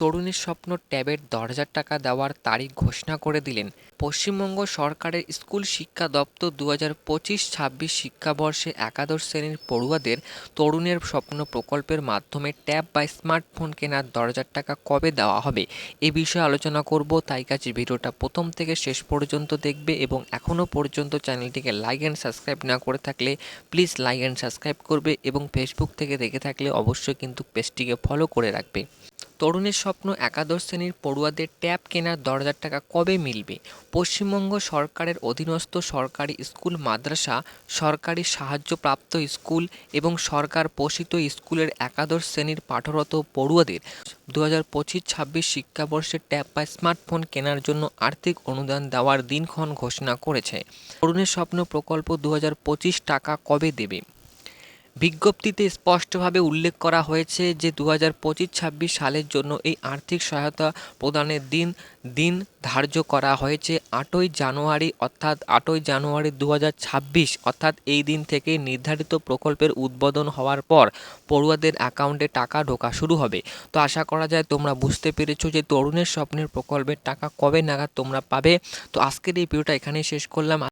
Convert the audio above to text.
তরুণীর স্বপ্ন ট্যাবের দশ হাজার টাকা দেওয়ার তারিখ ঘোষণা করে দিলেন পশ্চিমবঙ্গ সরকারের স্কুল শিক্ষা দপ্তর দু হাজার পঁচিশ ছাব্বিশ শিক্ষাবর্ষে একাদশ শ্রেণির পড়ুয়াদের তরুণের স্বপ্ন প্রকল্পের মাধ্যমে ট্যাব বা স্মার্টফোন কেনার দশ হাজার টাকা কবে দেওয়া হবে? এ বিষয়ে আলোচনা করব। তাই কাছে ভিডিওটা প্রথম থেকে শেষ পর্যন্ত দেখবে এবং এখনও পর্যন্ত চ্যানেলটিকে লাইক অ্যান্ড সাবস্ক্রাইব না করে থাকলে প্লিজ লাইক অ্যান্ড সাবস্ক্রাইব করবে এবং ফেসবুক থেকে দেখে থাকলে অবশ্যই কিন্তু পেজটিকে ফলো করে রাখবে। তরুণের স্বপ্ন একাদশ শ্রেণির পড়ুয়াদের ট্যাব কেনার দশ হাজার টাকা কবে মিলবে? পশ্চিমবঙ্গ সরকারের অধীনস্থ সরকারি স্কুল মাদ্রাসা, সরকারি সাহায্যপ্রাপ্ত স্কুল এবং সরকার পোষিত স্কুলের একাদশ শ্রেণির পাঠরত পড়ুয়াদের দু হাজার পঁচিশ ছাব্বিশ শিক্ষাবর্ষে ট্যাব বা স্মার্টফোন কেনার জন্য আর্থিক অনুদান দেওয়ার দিনক্ষণ ঘোষণা করেছে। তরুণের স্বপ্ন প্রকল্প দু হাজার পঁচিশ টাকা কবে দেবে? বিজ্ঞপ্তিতে স্পষ্টভাবে উল্লেখ করা হয়েছে যে দু হাজার পঁচিশ ছাব্বিশ সালের জন্য এই আর্থিক সহায়তা প্রদানের দিন দিন ধার্য করা হয়েছে। আটই জানুয়ারি অর্থাৎ আটই জানুয়ারি দু ছাব্বিশ অর্থাৎ এই দিন থেকে নির্ধারিত প্রকল্পের উদ্বোধন হওয়ার পর পড়ুয়াদের অ্যাকাউন্টে টাকা ঢোকা শুরু হবে। তো আশা করা যায় তোমরা বুঝতে পেরেছ যে তরুণের স্বপ্নের প্রকল্পের টাকা কবে নাগাদ তোমরা পাবে। তো আজকের এই ভিডিওটা এখানেই শেষ করলাম।